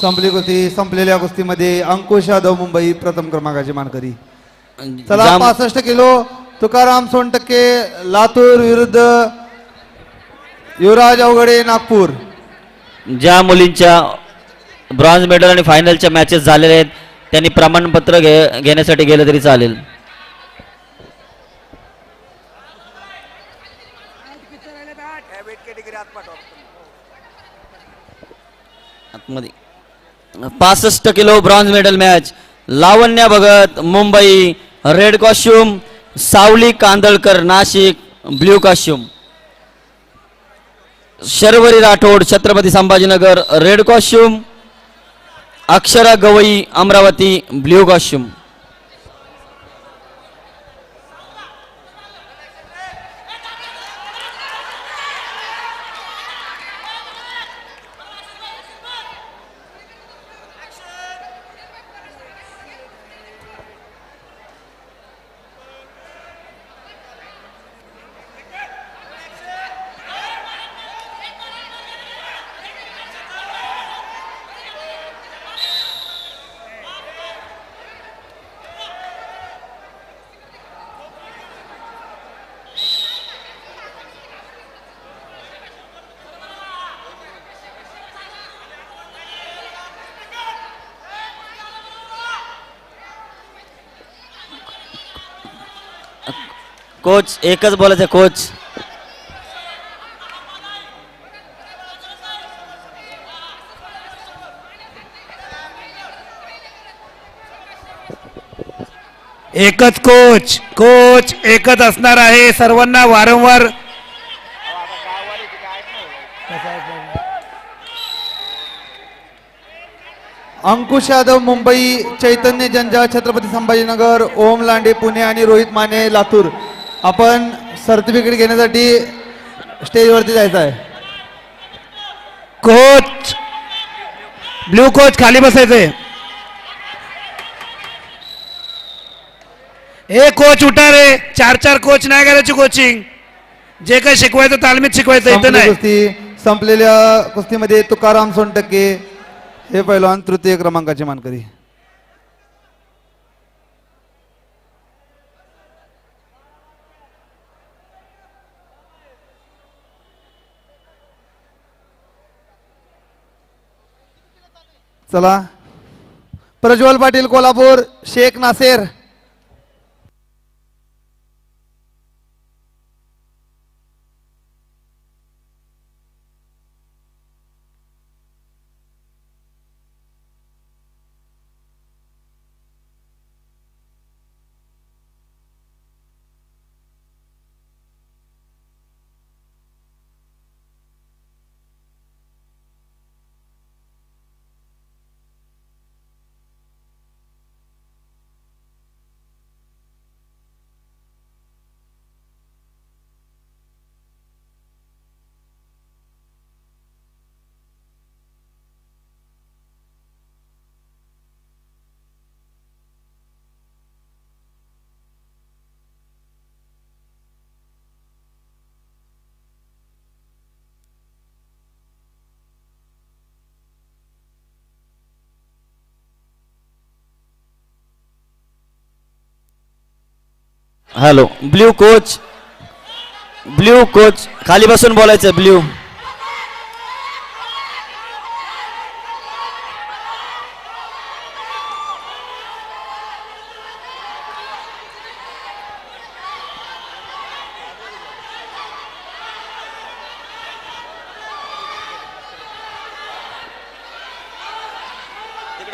संपली कुस्ती संपलेल्या कुस्तीमध्ये अंकुश यादव मुंबई प्रथम क्रमांकाची मानकरी. चला पासष्ट किलो तुकाराम सोनटक्के लातूर विरुद्ध युवराज अवघडे नागपूर. ज्या मुलींच्या ब्रॉन्झ मेडल आणि फायनलच्या मॅचेस झालेल्या आहेत. त्यांनी प्रमाणपत्र घे घेण्यासाठी गेलं तरी चालेल. पासष्ट kilo bronze medal match Lavanya Bhagat Mumbai red costume Savali Kandalkar Nashik blue costume Sharvari Rathod Chhatrapati Sambhajinagar red costume Akshara Gavai Amravati blue costume coach एकच बोलायचं कोच. एकच कोच कोच एकच असणार आहे सर्वांना वारंवार. अंकुश यादव मुंबई चैतन्य जंजा छत्रपती संभाजीनगर ओम लांडे पुणे आणि रोहित माने लातूर. आपण सर्टिफिकेट घेण्यासाठी स्टेजवरती जायचं आहे कोच. ब्ल्यू कोच खाली बसायचंय. ए कोच उठा रे. चार चार कोच नाही करायची कोचिंग जे काही शिकवायचं तालमीत शिकवायचं इथं नाही. कुस्ती. संपलेल्या कुस्तीमध्ये तुकाराम सोनटक्के हे पैलवान तृतीय क्रमांकाचे मानकरी. चला Prajwal Patil Kolhapur Shaikh Naser. Hello. Blue coach. Blue coach. खाली बसून बोलायचं ब्ल्यू.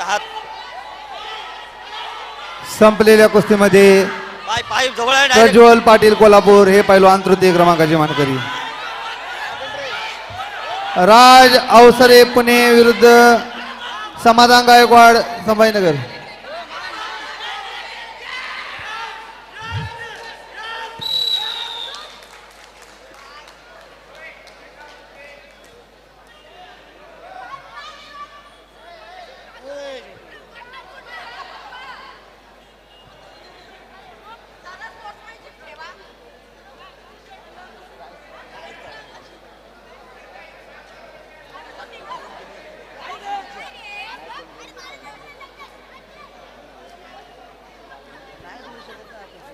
हात संपलेल्या कुस्तीमध्ये पाय जवळ आहे direct. प्रज्वल पाटील कोल्हापूर हे पैलवान तृतीय क्रमांकाचे मानकरी राज अवसरे पुणे विरुद्ध समाधान गायकवाड संभाजीनगर